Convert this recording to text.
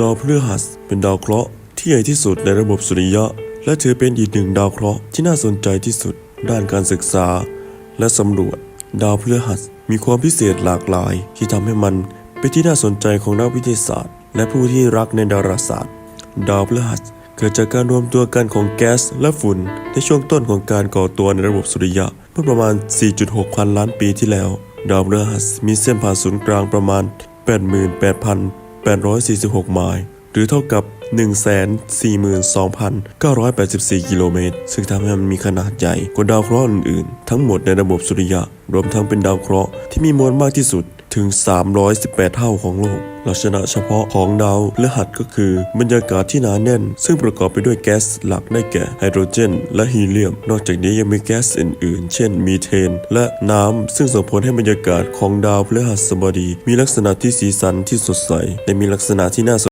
ดาวพฤหัสเป็นดาวเคราะห์ที่ใหญ่ที่สุดในระบบสุริยะ และถือเป็นอีกหนึ่งดาวเคราะห์ที่น่าสนใจที่สุด ด้านการศึกษา และสำรวจ ดาวพฤหัสมีความพิเศษหลากหลาย ที่ทำให้มันเป็นที่น่าสนใจของนักวิทยาศาสตร์ และผู้ที่รักในดาราศาสตร์ ดาวพฤหัสเกิดจากการรวมตัวกันของแก๊สและฝุ่นในช่วงต้นของการก่อตัวในระบบสุริยะเมื่อประมาณ 4.6 พันล้านปีที่แล้ว ดาวพฤหัสมีเส้นผ่านศูนย์กลางประมาณ 88,000 846 ไมล์ หรือเท่ากับ 142,984 กิโลเมตร ซึ่งทำให้มันมีขนาดใหญ่กว่าดาวเคราะห์อื่นๆ ทั้งหมดในระบบสุริยะ รวมทั้งเป็นดาวเคราะห์ที่มีมวลมากที่สุด ถึง 318 เท่าของโลกลักษณะเฉพาะของดาวพฤหัสก็คือ บรรยากาศที่หนาแน่น ซึ่งประกอบไปด้วยแก๊สหลักได้แก่ไฮโดรเจน และฮีเลียม นอกจากนี้ยังมีแก๊สอื่นๆ เช่นมีเทน และน้ำซึ่งส่งผลให้บรรยากาศของดาวพฤหัสบดี มีลักษณะที่สีสันที่สดใสและมีลักษณะที่น่าสน